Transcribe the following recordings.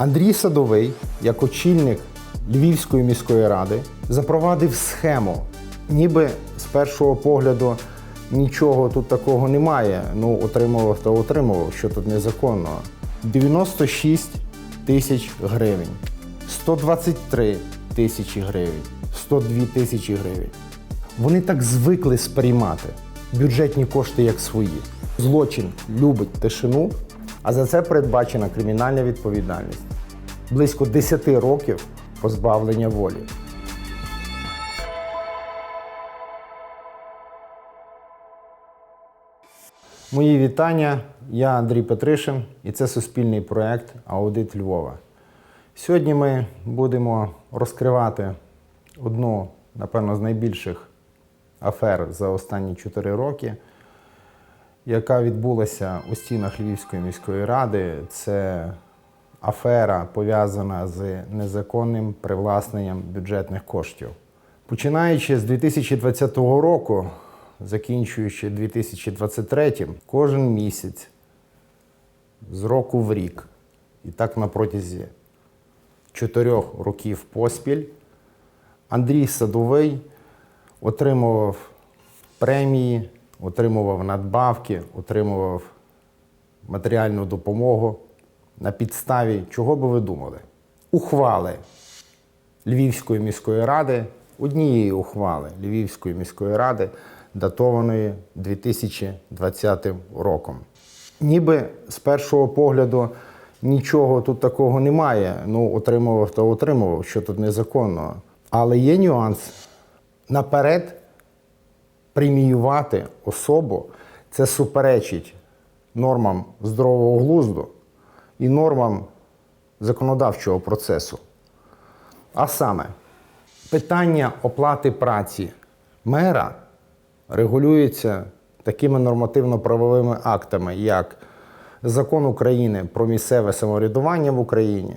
Андрій Садовий, як очільник Львівської міської ради, запровадив схему. Ніби з першого погляду нічого тут такого немає. Ну, отримував та отримував, що тут незаконно. 96 тисяч гривень, 123 тисячі гривень, 102 тисячі гривень. Вони так звикли сприймати бюджетні кошти як свої. Злочин любить тишину, а за це передбачена кримінальна відповідальність. Близько 10 років позбавлення волі. Мої вітання. Я Андрій Петришин, і це суспільний проект Аудит Львова. Сьогодні ми будемо розкривати одну, напевно, з найбільших афер за останні 4 роки, яка відбулася у стінах Львівської міської ради. Це афера пов'язана з незаконним привласненням бюджетних коштів. Починаючи з 2020 року, закінчуючи 2023, кожен місяць з року в рік, і так на протязі чотирьох років поспіль, Андрій Садовий отримував премії, отримував надбавки, отримував матеріальну допомогу. На підставі чого би ви думали? Ухвали Львівської міської ради, однієї ухвали Львівської міської ради, датованої 2020 роком. Ніби з першого погляду нічого тут такого немає. Ну, отримував та отримував, що тут незаконно. Але є нюанс. Наперед преміювати особу це суперечить нормам здорового глузду і нормам законодавчого процесу. А саме, питання оплати праці мера регулюється такими нормативно-правовими актами, як Закон України про місцеве самоврядування в Україні,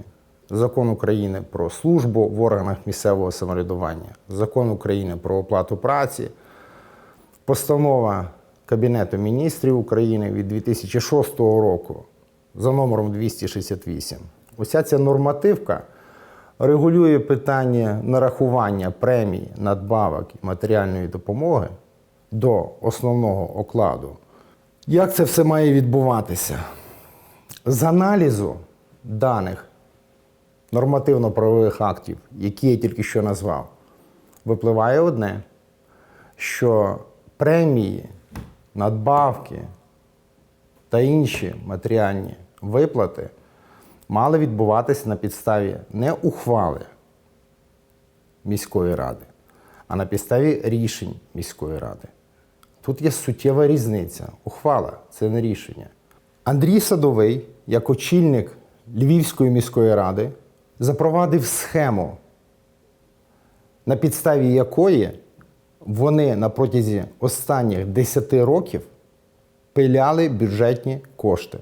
Закон України про службу в органах місцевого самоврядування, Закон України про оплату праці, Постанова Кабінету міністрів України від 2006 року за номером 268. Уся ця нормативка регулює питання нарахування премій, надбавок і матеріальної допомоги до основного окладу. Як це все має відбуватися? З аналізу даних нормативно-правових актів, які я тільки що назвав, випливає одне, що премії, надбавки та інші матеріальні виплати мали відбуватися на підставі не ухвали міської ради, а на підставі рішень міської ради. Тут є суттєва різниця. Ухвала це не рішення. Андрій Садовий, як очільник Львівської міської ради, запровадив схему, на підставі якої вони на протязі останніх 10 років пиляли бюджетні кошти.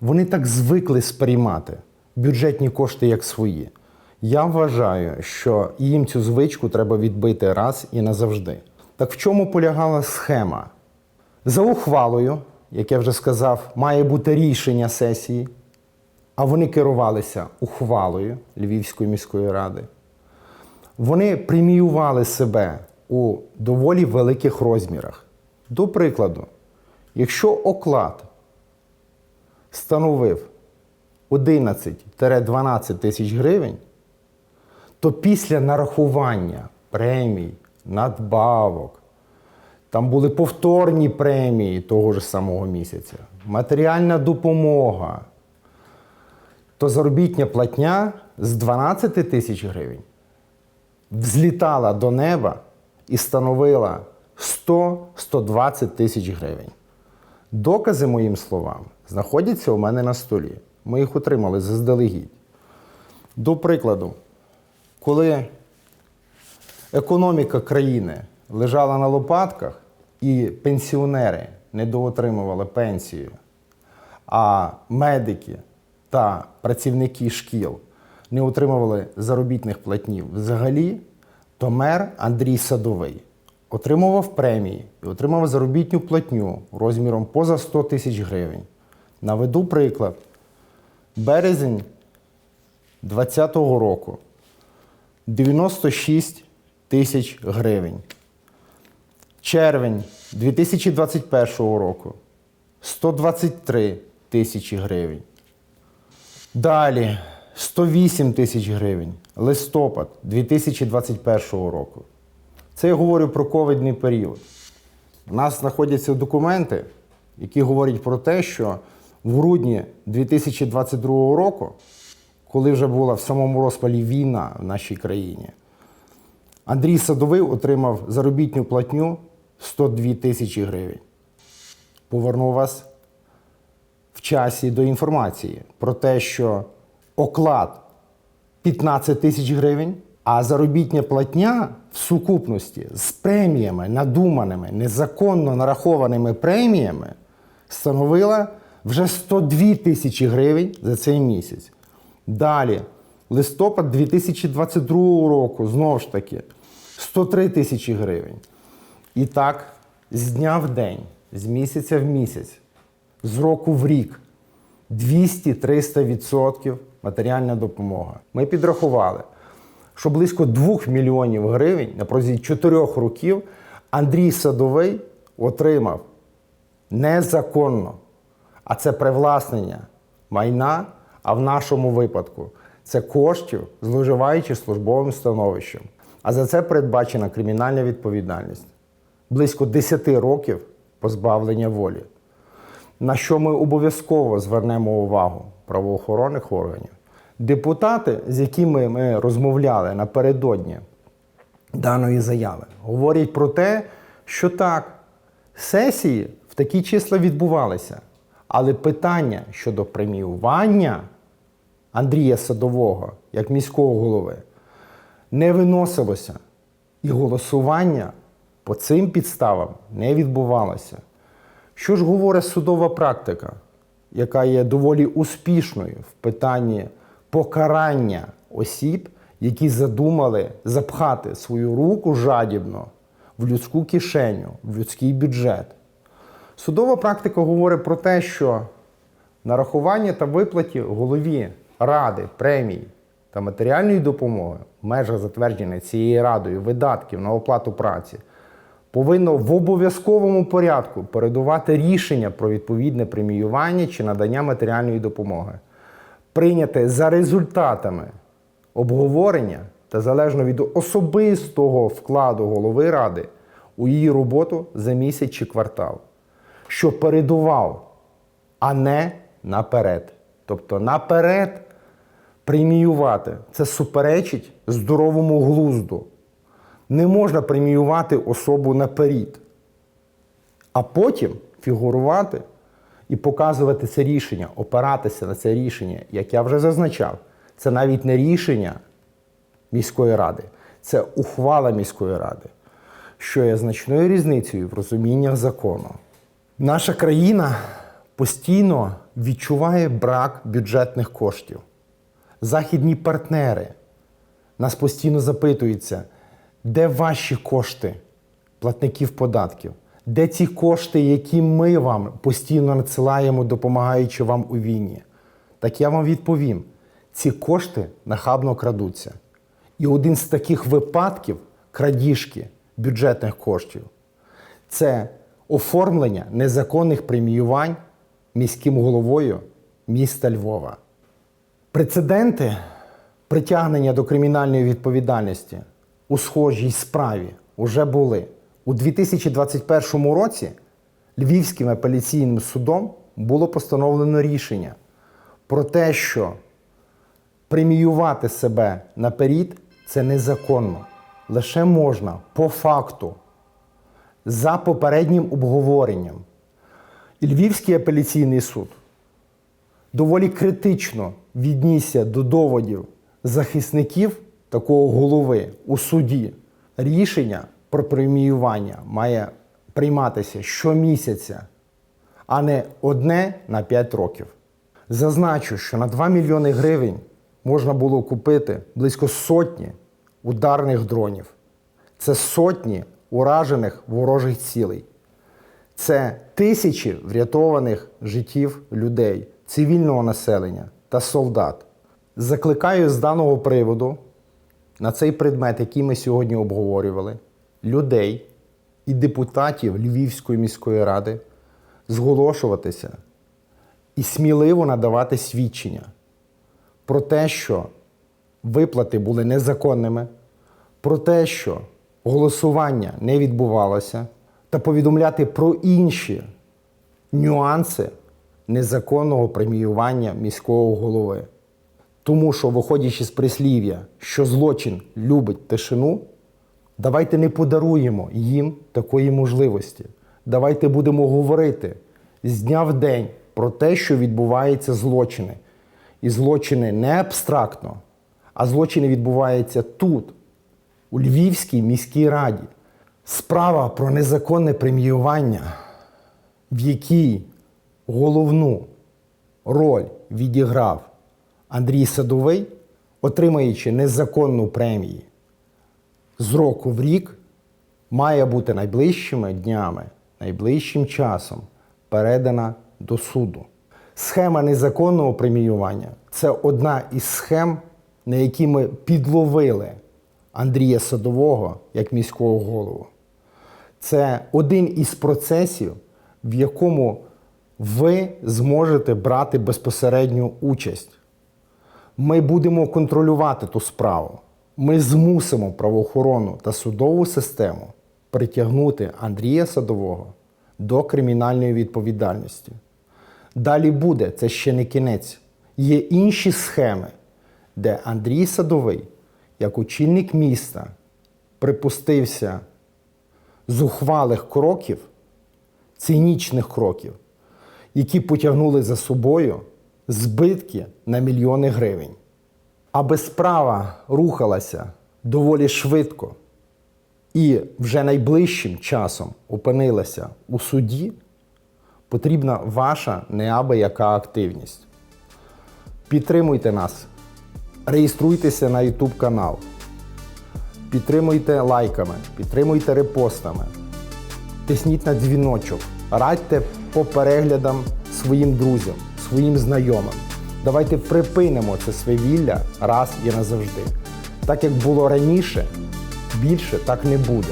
Вони так звикли сприймати бюджетні кошти як свої. Я вважаю, що їм цю звичку треба відбити раз і назавжди. Так в чому полягала схема? За ухвалою, як я вже сказав, має бути рішення сесії, а вони керувалися ухвалою Львівської міської ради. Вони преміювали себе у доволі великих розмірах. До прикладу, якщо оклад становив 11-12 тисяч гривень, то після нарахування премій, надбавок, там були повторні премії того ж самого місяця, матеріальна допомога, то заробітня платня з 12 тисяч гривень взлітала до неба і становила 100-120 тисяч гривень. Докази моїм словам знаходяться у мене на столі. Ми їх отримали заздалегідь. До прикладу, коли економіка країни лежала на лопатках і пенсіонери недоотримували пенсію, а медики та працівники шкіл не отримували заробітних платнів взагалі, то мер Андрій Садовий отримував премії і отримав заробітну платню розміром поза 100 тисяч гривень. Наведу приклад. Березень 2020 року 96 тисяч гривень. Червень 2021 року 123 тисячі гривень. Далі 108 тисяч гривень. Листопад 2021 року. Це я говорю про ковідний період. У нас знаходяться документи, які говорять про те, що в грудні 2022 року, коли вже була в самому розпалі війна в нашій країні, Андрій Садовий отримав заробітну платню 102 тисячі гривень. Поверну вас в часі до інформації про те, що оклад 15 тисяч гривень, а заробітня платня в сукупності з преміями, надуманими, незаконно нарахованими преміями становила вже 102 тисячі гривень за цей місяць. Далі, листопад 2022 року, знову ж таки, 103 тисячі гривень. І так, з дня в день, з місяця в місяць, з року в рік 200-300% матеріальна допомога. Ми підрахували, що близько 2 мільйонів гривень на протязі 4 років Андрій Садовий отримав незаконно. А це привласнення майна, а в нашому випадку це коштів, зловживаючи службовим становищем. А за це передбачена кримінальна відповідальність близько 10 років позбавлення волі. На що ми обов'язково звернемо увагу правоохоронних органів. Депутати, з якими ми розмовляли напередодні даної заяви, говорять про те, що так, сесії в такі числа відбувалися, але питання щодо преміювання Андрія Садового як міського голови не виносилося, і голосування по цим підставам не відбувалося. Що ж говорить судова практика, яка є доволі успішною в питанні покарання осіб, які задумали запхати свою руку жадібно в людську кишеню, в людський бюджет? Судова практика говорить про те, що нарахування та виплаті голові ради, премій та матеріальної допомоги в межах затверджених цією радою видатків на оплату праці повинно в обов'язковому порядку передувати рішення про відповідне преміювання чи надання матеріальної допомоги, прийняте за результатами обговорення та залежно від особистого вкладу голови ради у її роботу за місяць чи квартал, що передував, а не наперед. Тобто наперед преміювати це суперечить здоровому глузду. Не можна преміювати особу наперед, а потім фігурувати і показувати це рішення, опиратися на це рішення, як я вже зазначав, це навіть не рішення міської ради, це ухвала міської ради, що є значною різницею в розуміннях закону. Наша країна постійно відчуває брак бюджетних коштів. Західні партнери нас постійно запитуються, де ваші кошти платників податків? Де ці кошти, які ми вам постійно надсилаємо, допомагаючи вам у війні? Так я вам відповім: ці кошти нахабно крадуться. І один з таких випадків крадіжки бюджетних коштів це оформлення незаконних преміювань міським головою міста Львова. Прецеденти притягнення до кримінальної відповідальності у схожій справі вже були. У 2021 році Львівським апеляційним судом було постановлено рішення про те, що преміювати себе наперед це незаконно. Лише можна по факту, за попереднім обговоренням. І Львівський апеляційний суд доволі критично віднісся до доводів захисників такого голови у суді. Рішення про преміювання має прийматися щомісяця, а не одне на 5 років. Зазначу, що на 2 мільйони гривень можна було купити близько сотні ударних дронів. Це сотні уражених ворожих цілей. Це тисячі врятованих життів людей, цивільного населення та солдат. Закликаю з даного приводу на цей предмет, який ми сьогодні обговорювали, людей і депутатів Львівської міської ради зголошуватися і сміливо надавати свідчення про те, що виплати були незаконними, про те, що голосування не відбувалося, та повідомляти про інші нюанси незаконного преміювання міського голови. Тому що, виходячи з прислів'я, що злочин любить тишину, давайте не подаруємо їм такої можливості. Давайте будемо говорити з дня в день про те, що відбуваються злочини. І злочини не абстрактно, а злочини відбуваються тут, у Львівській міській раді. Справа про незаконне преміювання, в якій головну роль відіграв Андрій Садовий, отримуючи незаконну премію з року в рік, має бути найближчими днями, найближчим часом передана до суду. Схема незаконного преміювання це одна із схем, на які ми підловили Андрія Садового як міського голову. Це один із процесів, в якому ви зможете брати безпосередню участь. Ми будемо контролювати ту справу. Ми змусимо правоохоронну та судову систему притягнути Андрія Садового до кримінальної відповідальності. Далі буде, це ще не кінець. Є інші схеми, де Андрій Садовий, як очільник міста, припустився зухвалих кроків, цинічних кроків, які потягнули за собою збитки на мільйони гривень. Аби справа рухалася доволі швидко і вже найближчим часом опинилася у суді, потрібна ваша неабияка активність. Підтримуйте нас, реєструйтеся на YouTube канал, підтримуйте лайками, підтримуйте репостами, тисніть на дзвіночок, радьте по переглядам своїм друзям, своїм знайомим. Давайте припинимо це свавілля раз і назавжди. Так як було раніше, більше так не буде.